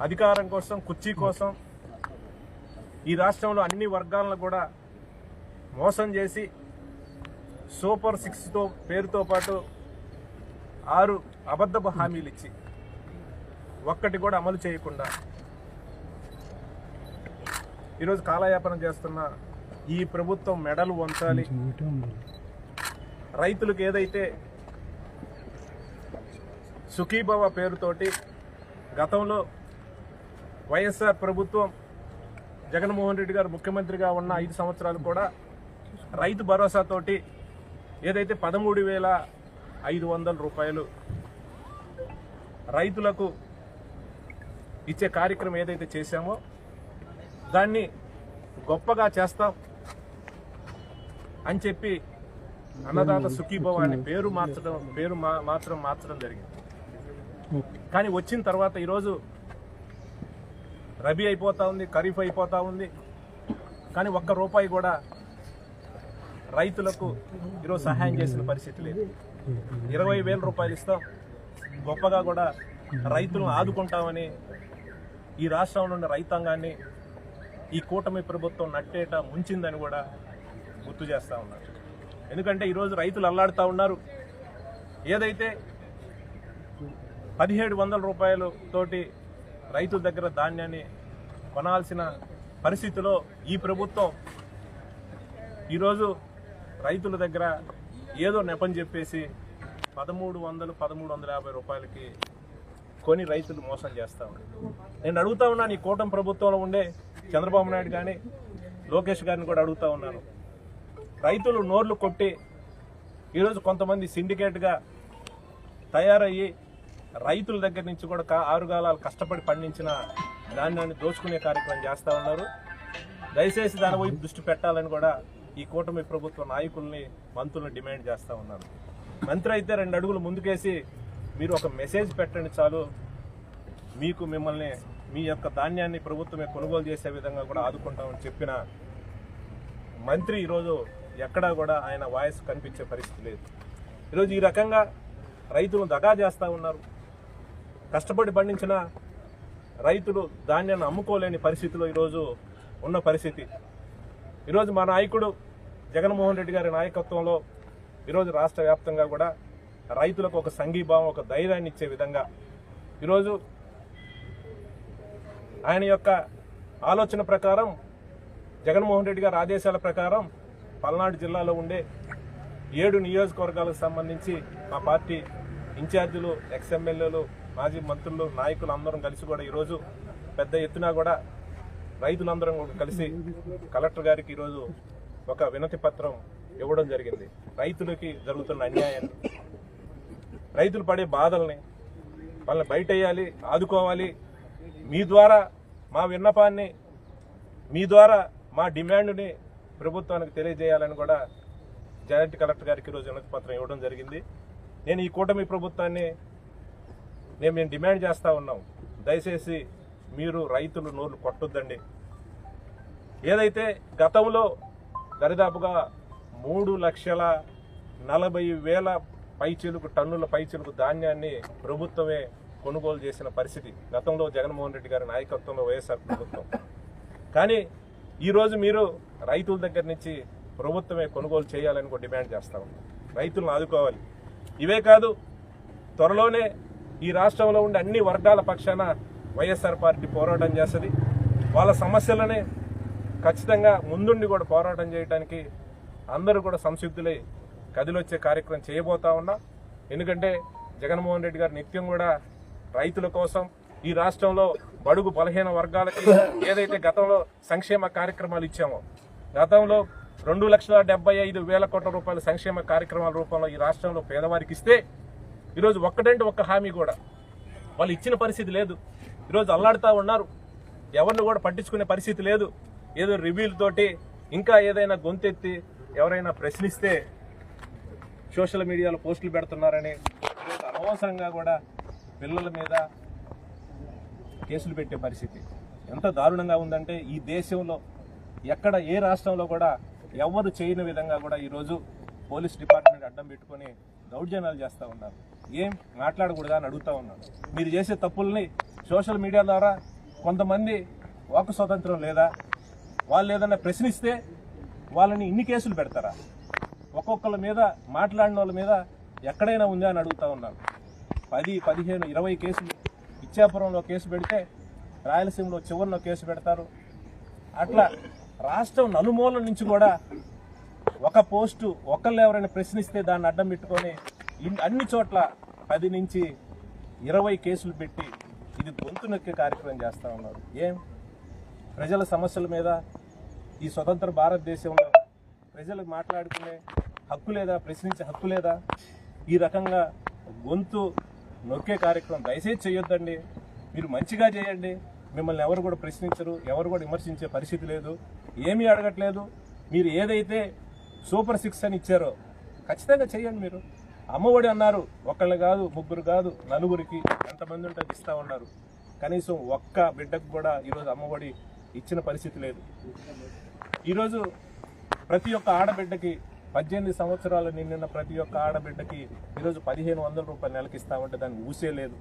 అధికారం కోసం కుర్చీ కోసం ఈ రాష్ట్రంలో అన్ని వర్గాలను కూడా మోసం చేసి సూపర్ సిక్స్తో పేరుతో పాటు ఆరు అబద్ధపు హామీలు ఇచ్చి ఒక్కటి కూడా అమలు చేయకుండా ఈరోజు కాలయాపన చేస్తున్న ఈ ప్రభుత్వం మెడలు వంచాలి. రైతులకు ఏదైతే సుఖీభవ పేరుతోటి గతంలో వైఎస్ఆర్ ప్రభుత్వం జగన్మోహన్ రెడ్డి గారు ముఖ్యమంత్రిగా ఉన్న ఐదు సంవత్సరాలు కూడా రైతు భరోసాతోటి ఏదైతే పదమూడు వేల ఐదు వందల రూపాయలు రైతులకు ఇచ్చే కార్యక్రమం ఏదైతే చేశామో దాన్ని గొప్పగా చేస్తాం అని చెప్పి అన్నదాత సుఖీభవ అనే పేరు మార్చడం పేరు మా- మాత్రం మార్చడం జరిగింది. కానీ వచ్చిన తర్వాత ఈరోజు రబీ అయిపోతూ ఉంది ఖరీఫ్ అయిపోతూ ఉంది. కానీ ఒక్క రూపాయి కూడా రైతులకు ఈరోజు సహాయం చేసిన పరిస్థితి లేదు. ఇరవై వేల రూపాయలు ఇస్తాం. గొప్పగా కూడా రైతులను ఆదుకుంటామని ఈ రాష్ట్రంలో ఉన్న రైతాంగాన్ని ఈ కూటమి ప్రభుత్వం నట్టేట ముంచిందని కూడా గుర్తు చేస్తూ ఉన్నారు ఎందుకంటే ఈరోజు రైతులు అల్లాడుతూ ఉన్నారు. ఏదైతే పదిహేడు వందల రూపాయలు తోటి రైతుల దగ్గర ధాన్యాన్ని కొనాల్సిన పరిస్థితిలో ఈ ప్రభుత్వం ఈరోజు రైతుల దగ్గర ఏదో నెపం చెప్పేసి పదమూడు వందలు పదమూడు వందల యాభై రూపాయలకి కొని రైతులు మోసం చేస్తా నేను అడుగుతా ఉన్నాను ఈ కూటమి ప్రభుత్వంలో ఉండే చంద్రబాబు నాయుడు కానీ లోకేష్ గారిని కూడా అడుగుతా ఉన్నాను. రైతులు నోర్లు కొట్టి ఈరోజు కొంతమంది సిండికేట్గా తయారయ్యి రైతుల దగ్గర నుంచి కూడా ఆరుగాలాలు కష్టపడి పండించిన ధాన్యాన్ని దోచుకునే కార్యక్రమం చేస్తూ ఉన్నారు. దయచేసి దానివైపు దృష్టి పెట్టాలని కూడా ఈ కూటమి ప్రభుత్వ నాయకుల్ని మంత్రులను డిమాండ్ చేస్తూ ఉన్నారు మంత్రి అయితే రెండు అడుగులు ముందుకేసి మీరు ఒక మెసేజ్ పెట్టండి చాలు. మీకు మిమ్మల్ని మీ యొక్క ధాన్యాన్ని ప్రభుత్వమే కొనుగోలు చేసే విధంగా కూడా ఆదుకుంటామని చెప్పిన మంత్రి ఈరోజు ఎక్కడా కూడా ఆయన వాయిస్ కనిపించే పరిస్థితి లేదు. ఈరోజు ఈ రకంగా రైతులు దగా చేస్తూ ఉన్నారు. కష్టపడి పండించిన రైతులు ధాన్యాన్ని అమ్ముకోలేని పరిస్థితిలో ఈరోజు ఉన్న పరిస్థితి. ఈరోజు మా నాయకుడు జగన్మోహన్ రెడ్డి గారి నాయకత్వంలో ఈరోజు రాష్ట్ర వ్యాప్తంగా కూడా రైతులకు ఒక సంఘీభావం ఒక ధైర్యాన్ని ఇచ్చే విధంగా ఈరోజు ఆయన యొక్క ఆలోచన ప్రకారం జగన్మోహన్ రెడ్డి గారి ఆదేశాల ప్రకారం పల్నాడు జిల్లాలో ఉండే ఏడు నియోజకవర్గాలకు సంబంధించి మా పార్టీ ఇన్ఛార్జీలు ఎక్స్ఎమ్మెల్యేలు మాజీ మంత్రులు నాయకులు అందరం కలిసి కూడా ఈరోజు పెద్ద ఎత్తున కూడా రైతులందరం కూడా కలిసి కలెక్టర్ గారికి ఈరోజు ఒక వినతి పత్రం ఇవ్వడం జరిగింది. రైతులకి జరుగుతున్న అన్యాయాన్ని రైతులు పడే బాధల్ని వాళ్ళని బయటేయాలి ఆదుకోవాలి. మీ ద్వారా మా విన్నపాన్ని మీ ద్వారా మా డిమాండ్ని ప్రభుత్వానికి తెలియజేయాలని కూడా జాయింట్ కలెక్టర్ గారికి ఈరోజు వినతి పత్రం ఇవ్వడం జరిగింది. నేను ఈ కూటమి ప్రభుత్వాన్ని నేను మేము డిమాండ్ చేస్తూ ఉన్నాం. దయచేసి మీరు రైతులు నోర్లు కొట్టొద్దండి. ఏదైతే గతంలో దరిదాపుగా మూడు లక్షల నలభై వేల పైచీలకు టన్నుల పైచీలకు ధాన్యాన్ని ప్రభుత్వమే కొనుగోలు చేసిన పరిస్థితి గతంలో జగన్మోహన్ రెడ్డి గారి నాయకత్వంలో వైఎస్ఆర్ ప్రభుత్వం. కానీ ఈరోజు మీరు రైతుల దగ్గర నుంచి ప్రభుత్వమే కొనుగోలు చేయాలని కూడా డిమాండ్ చేస్తా ఉన్నాం. రైతులను ఆదుకోవాలి. ఇవే కాదు త్వరలోనే ఈ రాష్ట్రంలో ఉండే అన్ని వర్గాల పక్షాన వైఎస్ఆర్ పార్టీ పోరాటం చేస్తుంది. వాళ్ళ సమస్యలనే ఖచ్చితంగా ముందుండి కూడా పోరాటం చేయడానికి అందరూ కూడా సంసిద్ధులై కదిలొచ్చే కార్యక్రమం చేయబోతా ఉన్నాం. ఎందుకంటే జగన్మోహన్ రెడ్డి గారు నిత్యం కూడా రైతుల కోసం ఈ రాష్ట్రంలో బడుగు బలహీన వర్గాలకి ఏదైతే గతంలో సంక్షేమ కార్యక్రమాలు ఇచ్చామో గతంలో రెండు లక్షల డెబ్బై ఐదు వేల కోట్ల రూపాయల సంక్షేమ కార్యక్రమాల రూపంలో ఈ రాష్ట్రంలో పేదవారికి ఇస్తే ఈరోజు ఒక్కటంటే ఒక్క హామీ కూడా. వాళ్ళు ఇచ్చిన పరిస్థితి లేదు. ఈరోజు అల్లాడుతూ ఉన్నారు. ఎవరిని కూడా పట్టించుకునే పరిస్థితి లేదు. ఏదో రివ్యూలతోటి ఇంకా ఏదైనా గొంతెత్తి ఎవరైనా ప్రశ్నిస్తే సోషల్ మీడియాలో పోస్టులు పెడుతున్నారని ఈరోజు అనవసరంగా కూడా పిల్లల మీద కేసులు పెట్టే పరిస్థితి. ఎంత దారుణంగా ఉందంటే ఈ దేశంలో ఎక్కడ ఏ రాష్ట్రంలో కూడా ఎవరు చేయని విధంగా కూడా ఈరోజు పోలీస్ డిపార్ట్మెంట్ అడ్డం పెట్టుకొని దౌర్జన్యాలు చేస్తూ ఉన్నారు. ఏం మాట్లాడకూడదా అని అడుగుతా ఉన్నాను. మీరు చేసే తప్పుల్ని సోషల్ మీడియా ద్వారా కొంతమంది వాక్ స్వాతంత్రం లేదా? వాళ్ళు ఏదైనా ప్రశ్నిస్తే వాళ్ళని ఇన్ని కేసులు పెడతారా? ఒక్కొక్కళ్ళ మీద మాట్లాడిన వాళ్ళ మీద ఎక్కడైనా ఉందా అని అడుగుతా ఉన్నాను. పది పదిహేను ఇరవై కేసులు ఇచ్చాపురంలో కేసు పెడితే రాయలసీమలో చివరిలో కేసు పెడతారు. అట్లా రాష్ట్రం నలుమూల నుంచి కూడా ఒక పోస్టు ఒకళ్ళు ఎవరైనా ప్రశ్నిస్తే దాన్ని అడ్డం పెట్టుకొని అన్ని చోట్ల పది నుంచి ఇరవై కేసులు పెట్టి ఇది గొంతు నొక్కే కార్యక్రమం చేస్తా ఉన్నారు. ఏం? ప్రజల సమస్యల మీద ఈ స్వతంత్ర భారతదేశంలో ప్రజలు మాట్లాడుకునే హక్కు లేదా ప్రశ్నించే హక్కు లేదా? ఈ రకంగా గొంతు నొక్కే కార్యక్రమం దయచేసి చేయొద్దండి. మీరు మంచిగా చేయండి. మిమ్మల్ని ఎవరు కూడా ప్రశ్నించరు ఎవరు కూడా విమర్శించే పరిస్థితి లేదు. ఏమీ అడగట్లేదు. మీరు ఏదైతే సూపర్ సిక్స్ అని ఇచ్చారో ఖచ్చితంగా చేయండి మీరు. అమ్మఒడి అన్నారు. ఒకళ్ళు కాదు ముగ్గురు కాదు నలుగురికి ఎంతమంది ఉంటే ఇస్తూ ఇస్తా ఉన్నారు. కనీసం ఒక్క బిడ్డకు కూడా ఈరోజు అమ్మఒడి ఇచ్చిన పరిస్థితి లేదు. ఈరోజు ప్రతి ఒక్క ఆడబిడ్డకి పద్దెనిమిది సంవత్సరాలు నిండిన ప్రతి ఒక్క ఆడబిడ్డకి ఈరోజు పదిహేను వందల రూపాయలు నెలకి ఇస్తామంటే దాన్ని ఊసే లేదు.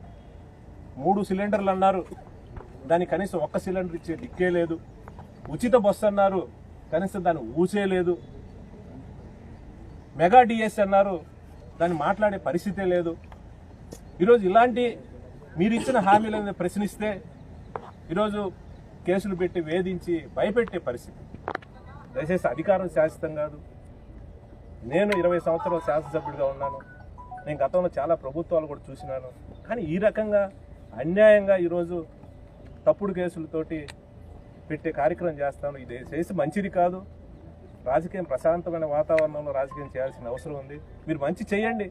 మూడు సిలిండర్లు అన్నారు. దానికి కనీసం ఒక్క సిలిండర్ ఇచ్చే దిక్కే లేదు. ఉచిత బస్సు అన్నారు. కనీసం దాన్ని ఊసే లేదు. మెగా డిఎస్ అన్నారు. దాన్ని మాట్లాడే పరిస్థితే లేదు. ఈరోజు ఇలాంటి మీరు ఇచ్చిన హామీలను ప్రశ్నిస్తే ఈరోజు కేసులు పెట్టి వేధించి భయపెట్టే పరిస్థితి. దయచేసి అధికారం శాశ్వతం కాదు. నేను ఇరవై సంవత్సరాలు శాసనసభ్యుడిగా ఉన్నాను. నేను గతంలో చాలా ప్రభుత్వాలు కూడా చూసినాను. కానీ ఈ రకంగా అన్యాయంగా ఈరోజు తప్పుడు కేసులతోటి పెట్టే కార్యక్రమం చేస్తాను. ఇది చేసి మంచిది కాదు. రాజకీయం ప్రశాంతమైన వాతావరణంలో రాజకీయం చేయాల్సిన అవసరం ఉంది. మీరు మంచి చేయండి.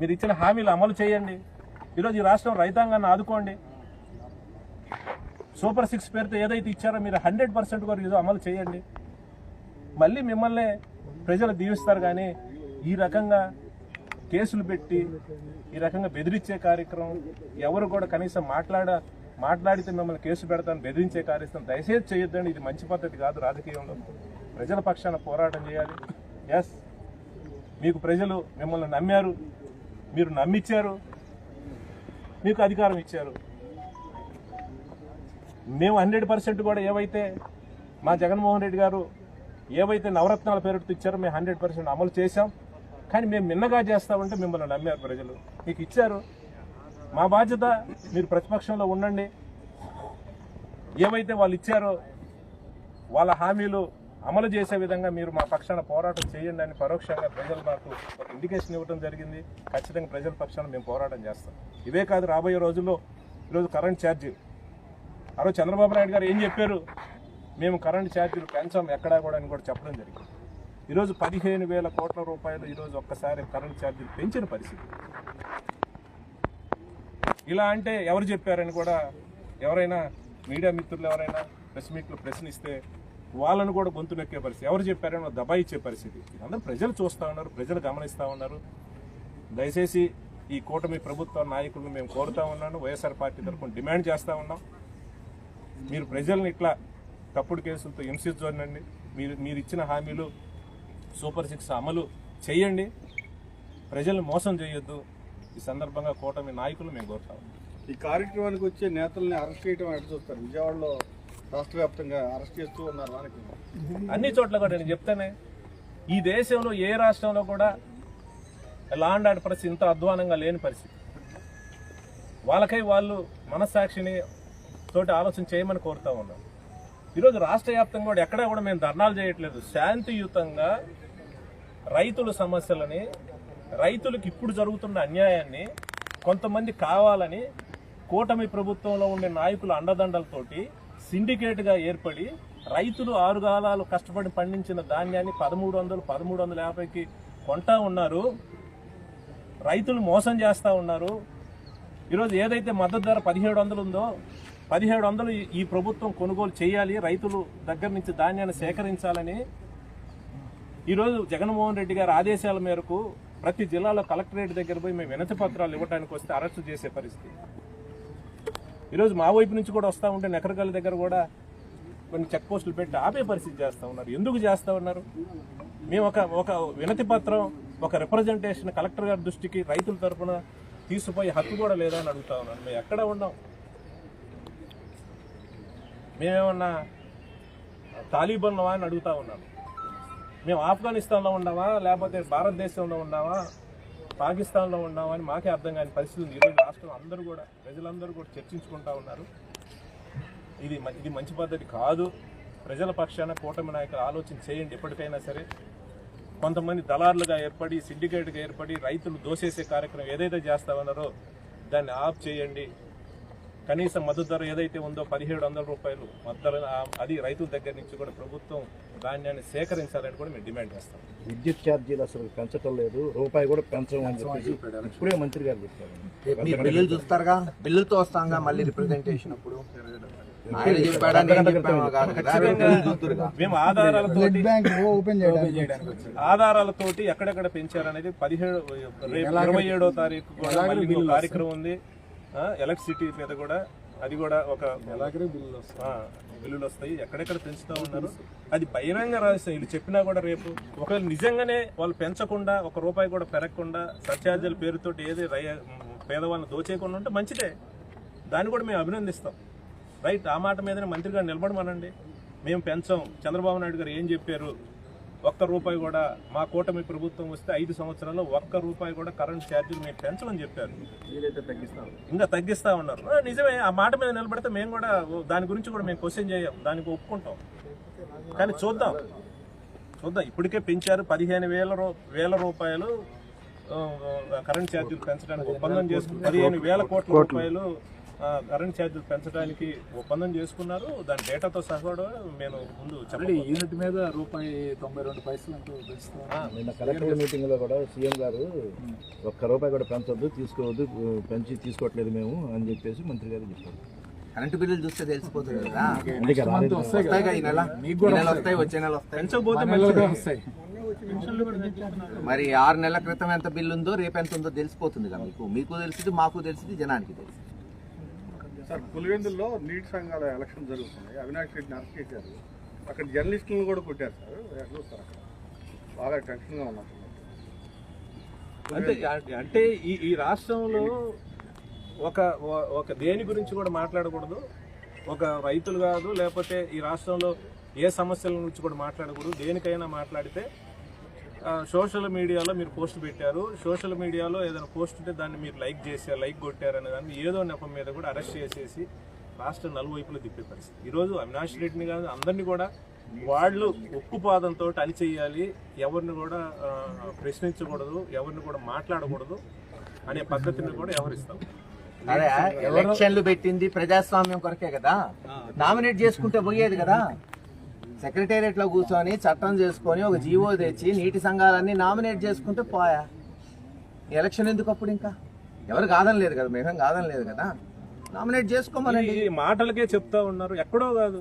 మీరు ఇచ్చిన హామీలు అమలు చేయండి. ఈరోజు ఈ రాష్ట్రం రైతాంగాన్ని ఆదుకోండి. సూపర్ సిక్స్ పేరుతో ఏదైతే ఇచ్చారో మీరు హండ్రెడ్ పర్సెంట్ వరకు ఏదో అమలు చేయండి. మళ్ళీ మిమ్మల్ని ప్రజలు దీవిస్తారు కానీ ఈ రకంగా కేసులు పెట్టి ఈ రకంగా బెదిరించే కార్యక్రమం ఎవరు కూడా కనీసం మాట్లాడ మాట్లాడితే మిమ్మల్ని కేసు పెడతాను బెదిరించే కార్యక్రమం దయచేసి చేయొద్దండి. ఇది మంచి పద్ధతి కాదు రాజకీయంలో. ప్రజల పక్షాన పోరాటం చేయాలి. ఎస్ మీకు ప్రజలు మిమ్మల్ని నమ్మారు. మీరు నమ్మిచ్చారు. మీకు అధికారం ఇచ్చారు. మేము హండ్రెడ్ పర్సెంట్ కూడా ఏవైతే మా జగన్మోహన్ రెడ్డి గారు ఏవైతే నవరత్నాల పేరుతో ఇచ్చారో మేము హండ్రెడ్ పర్సెంట్ అమలు చేశాం. కానీ మేము మిన్నగా చేస్తామంటే మిమ్మల్ని నమ్మారు ప్రజలు. మీకు ఇచ్చారు. మా బాధ్యత మీరు ప్రతిపక్షంలో ఉండండి. ఏవైతే వాళ్ళు ఇచ్చారో వాళ్ళ హామీలు అమలు చేసే విధంగా మీరు మా పక్షాన పోరాటం చేయండి అని పరోక్షంగా ప్రజలు మాకు ఒక ఇండికేషన్ ఇవ్వడం జరిగింది. ఖచ్చితంగా ప్రజల పక్షాన మేము పోరాటం చేస్తాం. ఇవే కాదు రాబోయే రోజుల్లో ఈరోజు కరెంట్ ఛార్జీ ఆ రోజు చంద్రబాబు నాయుడు గారు ఏం చెప్పారు? మేము కరెంట్ ఛార్జీలు పెంచాం ఎక్కడా కూడా అని కూడా చెప్పడం జరిగింది. ఈరోజు పదిహేను వేల కోట్ల రూపాయలు ఈరోజు ఒక్కసారి కరెంట్ ఛార్జీలు పెంచిన పరిస్థితి. ఇలా అంటే ఎవరు చెప్పారని కూడా ఎవరైనా మీడియా మిత్రులు ఎవరైనా ప్రెస్ మీట్లు ప్రశ్నిస్తే వాళ్ళను కూడా గొంతు నొక్కే పరిస్థితి. ఎవరు చెప్పారని దబాయిచ్చే పరిస్థితి. ఇదంతా ప్రజలు చూస్తూ ఉన్నారు ప్రజలు గమనిస్తూ ఉన్నారు. దయచేసి ఈ కూటమి ప్రభుత్వ నాయకులను మేము కోరుతా ఉన్నాను. వైఎస్ఆర్ పార్టీ తరఫున డిమాండ్ చేస్తూ ఉన్నాం. మీరు ప్రజల్ని ఇట్లా తప్పుడు కేసులతో హింసించండి మీరు మీరు ఇచ్చిన హామీలు సూపర్ సిక్స్ అమలు చేయండి ప్రజల్ని మోసం చేయొద్దు. ఈ సందర్భంగా కూటమి నాయకులు మేము కోరుతాం ఈ కార్యక్రమానికి వచ్చే నేతల్ని అరెస్ట్ చేయడం ఎట్లా చూస్తారు? విజయవాడలో రాష్ట్ర వ్యాప్తంగా అరెస్ట్ చేస్తూ ఉన్నారు అన్ని చోట్ల కూడా నేను చెప్తానే ఈ దేశంలో ఏ రాష్ట్రంలో కూడా లాండ్ ఆర్డర్ పరిస్థితి ఇంత అధ్వానంగా లేని పరిస్థితి. వాళ్ళకై వాళ్ళు మనస్సాక్షిని తోటి ఆలోచన చేయమని కోరుతా ఉన్నాం. ఈరోజు రాష్ట్ర వ్యాప్తంగా కూడా ఎక్కడా కూడా మేము ధర్నాలు చేయట్లేదు. శాంతియుతంగా రైతుల సమస్యలని రైతులకు ఇప్పుడు జరుగుతున్న అన్యాయాన్ని కొంతమంది కావాలని కూటమి ప్రభుత్వంలో ఉండే నాయకుల అండదండలతోటి సిండికేట్గా ఏర్పడి రైతులు ఆరుగాలాలు కష్టపడి పండించిన ధాన్యాన్ని పదమూడు వందలు పదమూడు వందల యాభైకి కొంటా ఉన్నారు. రైతులు మోసం చేస్తూ ఉన్నారు. ఈరోజు ఏదైతే మద్దతు ధర పదిహేడు వందలు ఉందో పదిహేడు వందలు ఈ- ప్రభుత్వం కొనుగోలు చేయాలి రైతులు దగ్గర నుంచి ధాన్యాన్ని సేకరించాలని ఈరోజు జగన్మోహన్ రెడ్డి గారి ఆదేశాల మేరకు ప్రతి జిల్లాలో కలెక్టరేట్ దగ్గర పోయి మేము వినతి పత్రాలు ఇవ్వడానికి వస్తే అరెస్టు చేసే పరిస్థితి. ఈరోజు మా వైపు నుంచి కూడా వస్తూ ఉంటే నెకరగల్ దగ్గర కూడా కొన్ని చెక్ పోస్టులు పెట్టి ఆపే పరిస్థితి చేస్తూ ఉన్నారు. ఎందుకు చేస్తూ ఉన్నారు? మేము ఒక ఒక వినతి పత్రం ఒక రిప్రజెంటేషన్ కలెక్టర్ గారి దృష్టికి రైతుల తరఫున తీసుకుపోయి హక్కు కూడా లేదా అని అడుగుతా ఉన్నాను మేము ఎక్కడ ఉన్నాం? మేమేమన్నా తాలిబన్లవా అని అడుగుతా ఉన్నాను మేము ఆఫ్ఘనిస్తాన్లో ఉన్నామా లేకపోతే భారతదేశంలో ఉన్నామా పాకిస్తాన్లో ఉన్నామని మాకే అర్థం కాని పరిస్థితి ఉంది. ఈరోజు రాష్ట్రం అందరూ కూడా ప్రజలందరూ కూడా చర్చించుకుంటా ఉన్నారు. ఇది మ- ఇది మంచి పద్ధతి కాదు. ప్రజల పక్షాన కూటమి నాయకులు ఆలోచన చేయండి ఎప్పటికైనా సరే. కొంతమంది దళారులుగా ఏర్పడి సిండికేట్గా ఏర్పడి రైతులు దోసేసే కార్యక్రమం ఏదైతే చేస్తా ఉన్నారో దాన్ని ఆఫ్ చేయండి. కనీస మద్దతు ధర ఏదైతే ఉందో పదిహేడు వందల రూపాయలు మద్దతు అది రైతుల దగ్గర నుంచి కూడా ప్రభుత్వం ధాన్యాన్ని సేకరించాలని కూడా మేము డిమాండ్ చేస్తాం. విద్యుత్ ఛార్జీలు అసలు పెంచటం లేదు రూపాయి కూడా చెప్పేసి ఇప్పుడే మంత్రి గారు చెప్పారు. మీరు బిల్లులు చూస్తారుగా? బిల్లులతో వస్తాంగా మళ్ళీ రిప్రజెంటేషన్ అప్పుడు? మేము ఆధారాలతోటి ఓపెన్ చేయడానికి ఆధారాలతోటి ఎక్కడెక్కడ పెంచారనేది పదిహేడు ఇరవై ఏడో తారీఖు కార్యక్రమం ఉంది. ఎలక్ట్రిసిటీ మీద కూడా అది కూడా ఒక బిల్లులు వస్తాయి. ఎక్కడెక్కడ పెంచుతా ఉన్నారు? అది బహిరంగ రహస్యం వీళ్ళు చెప్పినా కూడా రేపు ఒకవేళ నిజంగానే వాళ్ళు పెంచకుండా ఒక రూపాయి కూడా పెరగకుండా సర్చార్జీల పేరుతోటి ఏది రై పేదవాళ్ళని దోచేయకుండా ఉంటే మంచిదే. దాన్ని కూడా మేము అభినందిస్తాం. రైట్ ఆ మాట మీదనే మంత్రి గారు నిలబడమనండి. మేము పెంచాం. చంద్రబాబు నాయుడు గారు ఏం చెప్పారు? ఒక్క రూపాయి కూడా మా కూటమి ప్రభుత్వం వస్తే ఐదు సంవత్సరాల్లో ఒక్క రూపాయి కూడా కరెంట్ ఛార్జీలు మేము పెంచమని చెప్పారు. ఇంకా తగ్గిస్తా ఉన్నారు. నిజమే ఆ మాట మీద నిలబడితే మేము కూడా దాని గురించి కూడా మేము క్వశ్చన్ చేయం. దానికి ఒప్పుకుంటాం. కానీ చూద్దాం. చూద్దాం. ఇప్పటికే పెంచారు పదిహేను వేల రూ వేల రూపాయలు కరెంట్ ఛార్జీలు పెంచడానికి ఒప్పందం చేసుకున్నారు. పదిహేను వేల కోట్ల. రూపాయలు కరెంట్ ఛార్జీలు పెంచడానికి ఒప్పందం చేసుకున్నారు. దాని డేటాతో సహా కూడా నేను ముందు చెప్పండి యూనిట్ మీద రూపాయి తొంభై రెండు పైసలు నిన్న కలెక్టర్ మీటింగ్లో కూడా సీఎం గారు ఒక్క రూపాయి కూడా పెంచొద్దు తీసుకోవద్దు పెంచి తీసుకోవట్లేదు మేము అని చెప్పేసి మంత్రి గారు చెప్పారు. కరెంటు బిల్లులు చూస్తే తెలిసిపోతుంది కదా. ఈ నెల. ఈ నెల వస్తాయి. వచ్చే నెల వస్తాయి. పెంచకపోతే. వస్తాయి. మరి ఆరు నెలల క్రితం ఎంత బిల్లు ఉందో రేపు ఎంత ఉందో తెలిసిపోతుంది కదా మీకు. మీకు తెలిసింది మాకు తెలిసింది జనానికి తెలిసింది సార్ పులివెందుల్లో నీటి సంఘాల ఎలక్షన్ జరుగుతున్నాయి అవినాష్ రెడ్డిని అరెస్ట్ చేశారు. అక్కడ జర్నలిస్టులను కూడా కొట్టారు సార్. ఎట్లా చూస్తారు అక్కడ? బాగా టెన్షన్గా ఉన్నారు అంటే అంటే ఈ ఈ రాష్ట్రంలో ఒక ఒక దేని గురించి కూడా మాట్లాడకూడదు. ఒక రైతులు కాదు లేకపోతే ఈ రాష్ట్రంలో ఏ సమస్యల గురించి కూడా మాట్లాడకూడదు. దేనికైనా మాట్లాడితే సోషల్ మీడియాలో మీరు పోస్ట్ పెట్టారు. సోషల్ మీడియాలో ఏదైనా పోస్ట్ ఉంటే దాన్ని మీరు లైక్ చేశారు లైక్ కొట్టారు అనే దాన్ని ఏదో నెపం మీద కూడా అరెస్ట్ చేసేసి రాష్ట్ర నలువైపులో తిప్పే పరిస్థితి. ఈరోజు అవినాష్ రెడ్డిని కాదు అందరినీ కూడా వాళ్ళు ఉక్కుపాదంతో అణిచేయాలి ఎవరిని కూడా ప్రశ్నించకూడదు ఎవరిని కూడా మాట్లాడకూడదు అనే పద్ధతిని కూడా వ్యవహరిస్తాం అరే ఎలక్షన్లు పెట్టింది ప్రజాస్వామ్యం కొరకే కదా? నామినేట్ చేసుకుంటే పోయేది కదా? సెక్రటేరియట్లో కూర్చొని చట్టం చేసుకొని ఒక జీవో తెచ్చి నీటి సంఘాలన్నీ నామినేట్ చేసుకుంటే పోయా. ఎలక్షన్ ఎందుకు అప్పుడు ఇంకా? ఎవరు కాదనలేదు కదా మేమేం కాదనలేదు కదా. నామినేట్ చేసుకోమనండి. ఈ మాటలకే చెప్తా ఉన్నారు. ఎక్కడో కాదు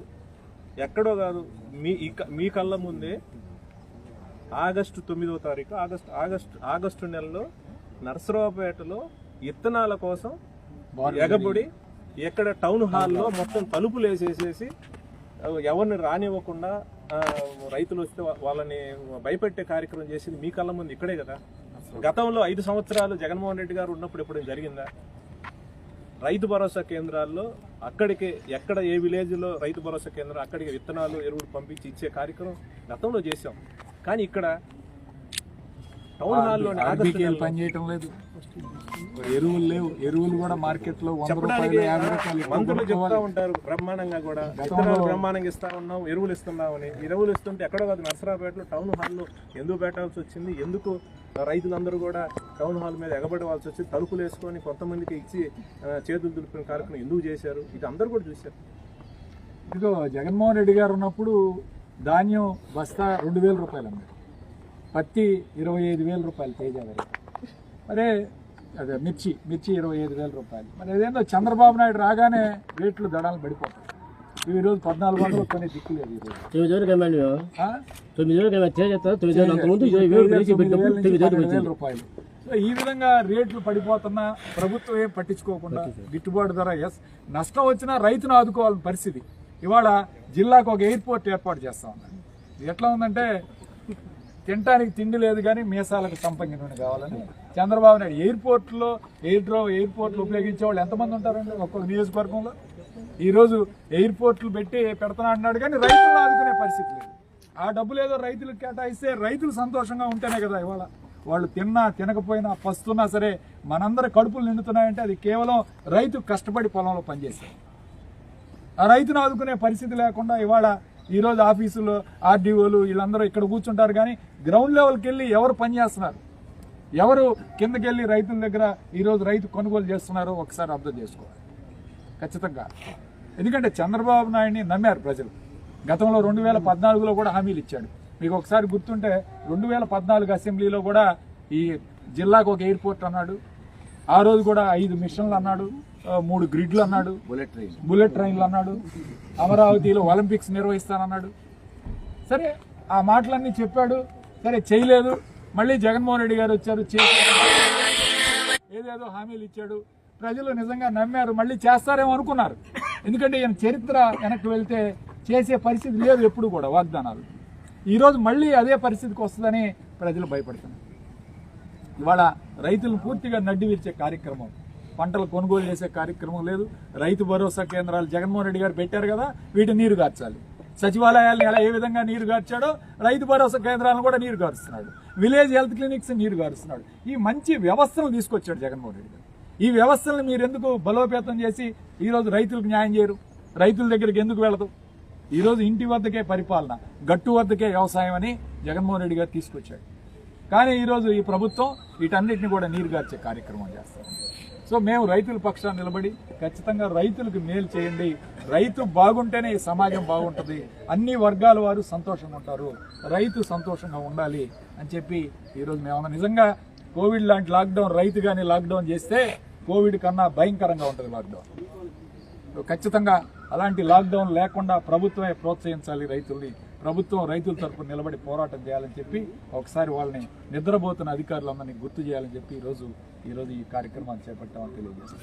ఎక్కడో కాదు మీ మీ కళ్ళ ముందే ఆగస్టు తొమ్మిదో తారీఖు ఆగస్టు ఆగస్టు ఆగస్టు నెలలో నరసరావుపేటలో ఇత్తనాల కోసం ఎగబడి ఎక్కడ టౌన్ హాల్లో మొత్తం తలుపులు వేసేసేసి ఎవరిని రానివ్వకుండా రైతులు వస్తే వాళ్ళని భయపెట్టే కార్యక్రమం చేసింది మీ కళ్ళ ముందు ఇక్కడే కదా? గతంలో ఐదు సంవత్సరాలు జగన్మోహన్ రెడ్డి గారు ఉన్నప్పుడు ఎప్పుడైనా జరిగిందా? రైతు భరోసా కేంద్రాల్లో అక్కడికి ఎక్కడ ఏ విలేజ్లో రైతు భరోసా కేంద్రం అక్కడికి విత్తనాలు ఎరువులు పంపించి ఇచ్చే కార్యక్రమం గతంలో చేశాం. కానీ ఇక్కడ టౌన్ ఆగస్టు ఆర్బీకేలు నెలలో పని చేయటం లేదు. ఎరువులు లేవు. ఎరువులు కూడా మార్కెట్లో వంద రూపాయలు యాభై రూపాయలు చెప్తా. ఉంటారు బ్రహ్మాండంగా కూడా. విత్తనాలు బ్రహ్మాండంగా ఇస్తా ఉన్నాం ఎరువులు ఇస్తున్నామని. ఎరువులు ఇస్తుంటే ఎక్కడో కాదు నర్సరాపేటలో టౌన్ హాల్లో ఎందుకు పెట్టాల్సి వచ్చింది? ఎందుకు రైతులందరూ కూడా టౌన్ హాల్ మీద ఎగబడవలసి వచ్చి తలుపులు వేసుకొని కొంతమందికి ఇచ్చి చేతులు దులిపిన కార్యక్రమం ఎందుకు చేశారు? ఇది అందరూ కూడా చూశారు. ఇదిగో జగన్మోహన్ రెడ్డి గారు ఉన్నప్పుడు ధాన్యం బస్తా రెండు వేల రూపాయలు అమ్మారు పత్తి ఇరవై ఐదు వేల రూపాయలు తేజ వరి మరే అదే మిర్చి మిర్చి ఇరవై ఐదు వేల రూపాయలు. మరి అదేందో చంద్రబాబు నాయుడు రాగానే రేట్లు దడాలు పడిపోతాయి. ఇవి ఈరోజు పద్నాలుగు వందలు కొనే దిక్కులేదు ఈరోజు తొమ్మిది చేస్తారు వేలు రూపాయలు. సో ఈ విధంగా రేట్లు పడిపోతున్నా ప్రభుత్వం ఏం పట్టించుకోకుండా గిట్టుబాటు ధర ఎస్ నష్టం వచ్చినా రైతును ఆదుకోవాలని పరిస్థితి. ఇవాళ జిల్లాకు ఒక ఎయిర్పోర్ట్ ఏర్పాటు చేస్తా ఉన్నారు ఇది ఎట్లా ఉందంటే తినటానికి తిండి లేదు కానీ మీసాలకు సంపంగి కావాలని చంద్రబాబు నాయుడు ఎయిర్పోర్ట్లో ఎయిర్ ఎయిర్పోర్ట్లు ఉపయోగించే వాళ్ళు ఎంతమంది ఉంటారండి ఒక్కొక్క నియోజకవర్గంలో? ఈరోజు ఎయిర్పోర్ట్లు పెట్టి పెడతా అంటున్నాడు కానీ రైతులను ఆదుకునే పరిస్థితి లేదు. ఆ డబ్బులు ఏదో రైతులకు కేటాయిస్తే రైతులు సంతోషంగా ఉంటేనే కదా ఇవాళ వాళ్ళు తిన్నా తినకపోయినా పస్తున్నా సరే మనందరి కడుపులు నిండుతున్నాయంటే అది కేవలం రైతు కష్టపడి పొలంలో పనిచేస్తారు ఆ రైతును ఆదుకునే పరిస్థితి లేకుండా ఇవాళ ఈ రోజు ఆఫీసులో ఆర్డీఓలు వీళ్ళందరూ ఇక్కడ కూర్చుంటారు కానీ గ్రౌండ్ లెవెల్కి వెళ్ళి ఎవరు పని చేస్తున్నారు? ఎవరు కిందకి వెళ్ళి రైతుల దగ్గర ఈరోజు రైతు కొనుగోలు చేస్తున్నారో ఒకసారి అర్థం చేసుకోవాలి. ఖచ్చితంగా. ఎందుకంటే చంద్రబాబు నాయుడిని నమ్మారు ప్రజలు. గతంలో రెండు వేల పద్నాలుగులో కూడా హామీలు ఇచ్చాడు. మీకు ఒకసారి గుర్తుంటే రెండు వేల పద్నాలుగు అసెంబ్లీలో కూడా ఈ జిల్లాకు ఒక ఎయిర్పోర్ట్ అన్నాడు. ఆ రోజు కూడా ఐదు మిషన్లు అన్నాడు మూడు గ్రిడ్లు అన్నాడు బుల్లెట్ ట్రైన్. బుల్లెట్ ట్రైన్లు అన్నాడు అమరావతిలో ఒలింపిక్స్ నిర్వహిస్తానన్నాడు సరే ఆ మాటలన్నీ చెప్పాడు సరే చేయలేదు. మళ్ళీ జగన్మోహన్ రెడ్డి గారు వచ్చారు ఏదేదో హామీలు ఇచ్చాడు. ప్రజలు నిజంగా నమ్మారు మళ్ళీ చేస్తారేమో అనుకున్నారు. ఎందుకంటే ఈయన చరిత్ర వెనక్కి వెళ్తే చేసే పరిస్థితి లేదు ఎప్పుడు కూడా వాగ్దానాలు. ఈరోజు మళ్ళీ అదే పరిస్థితికి వస్తుందని ప్రజలు భయపడుతున్నారు. ఇవాళ రైతులు పూర్తిగా నడ్డి విరిచే కార్యక్రమం. పంటలు కొనుగోలు చేసే కార్యక్రమం లేదు. రైతు భరోసా కేంద్రాలు జగన్మోహన్ రెడ్డి గారు పెట్టారు కదా వీటి నీరు గార్చాలి. సచివాలయాలను ఎలా ఏ విధంగా నీరు గార్చాడో రైతు భరోసా కేంద్రాలను కూడా నీరు గారుస్తున్నాడు. విలేజ్ హెల్త్ క్లినిక్స్ నీరు గారుస్తున్నాడు. ఈ మంచి వ్యవస్థను తీసుకొచ్చాడు జగన్మోహన్ రెడ్డి గారు. ఈ వ్యవస్థలను మీరు ఎందుకు బలోపేతం చేసి ఈరోజు రైతులకు న్యాయం చేయరు? రైతుల దగ్గరికి ఎందుకు వెళ్ళదు ఈరోజు ఇంటి వద్దకే పరిపాలన గట్టు వద్దకే వ్యవసాయం అని జగన్మోహన్ రెడ్డి గారు తీసుకొచ్చాడు. కానీ ఈరోజు ఈ ప్రభుత్వం వీటన్నిటిని కూడా నీరుగార్చే కార్యక్రమం చేస్తారు సో మేము రైతుల పక్షాన్ని నిలబడి ఖచ్చితంగా రైతులకు మేలు చేయండి. రైతు బాగుంటేనే ఈ సమాజం బాగుంటుంది. అన్ని వర్గాల వారు సంతోషంగా ఉంటారు. రైతు సంతోషంగా ఉండాలి అని చెప్పి ఈరోజు మేము నిజంగా కోవిడ్ లాంటి లాక్డౌన్ రైతు కానీ లాక్డౌన్ చేస్తే కోవిడ్ కన్నా భయంకరంగా ఉంటుంది లాక్డౌన్. ఖచ్చితంగా అలాంటి లాక్డౌన్ లేకుండా ప్రభుత్వమే ప్రోత్సహించాలి రైతుల్ని. ప్రభుత్వం రైతుల తరపున నిలబడి పోరాటం చేయాలని చెప్పి ఒకసారి వాళ్ళని నిద్రపోతున్న అధికారులందరినీ గుర్తు చేయాలని చెప్పి ఈరోజు ఈరోజు ఈ కార్యక్రమాన్ని చేపట్టామని తెలియజేస్తాం